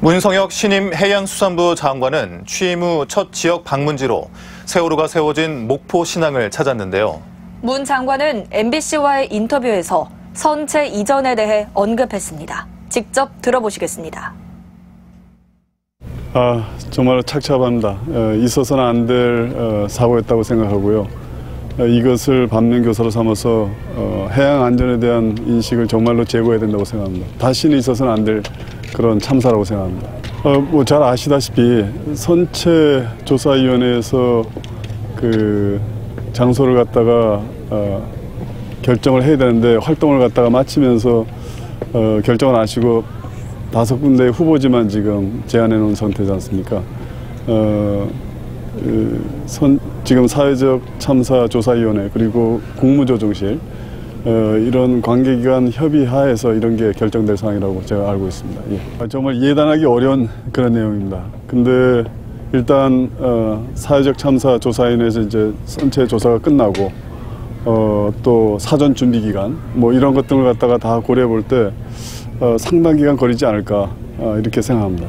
문성혁 신임 해양수산부 장관은 취임 후 첫 지역 방문지로 세월호가 세워진 목포 신항을 찾았는데요. 문 장관은 MBC와의 인터뷰에서 선체 이전에 대해 언급했습니다. 직접 들어보시겠습니다. 아, 정말 착잡합니다. 어, 있어서는 안 될 어, 사고였다고 생각하고요. 어, 이것을 반면교사로 삼아서 어, 해양 안전에 대한 인식을 정말로 제고해야 된다고 생각합니다. 다시는 있어서는 안될 그런 참사라고 생각합니다. 어, 뭐잘 아시다시피 선체 조사위원회에서 그 장소를 갖다가 어, 결정을 해야 되는데 활동을 갖다가 마치면서 어, 결정을 하시고 다섯 군데 후보지만 지금 제안해 놓은 상태지 않습니까? 어, 그 선, 지금 사회적 참사 조사위원회 그리고 국무조정실 어, 이런 관계기관 협의하에서 이런 게 결정될 상황이라고 제가 알고 있습니다. 예. 아, 정말 예단하기 어려운 그런 내용입니다. 근데 일단 어, 사회적 참사 조사위원회에서 이제 선체 조사가 끝나고 어, 또 사전 준비 기간 뭐 이런 것들을 갖다가 다 고려해 볼때 어, 상당 기간 걸리지 않을까 어, 이렇게 생각합니다.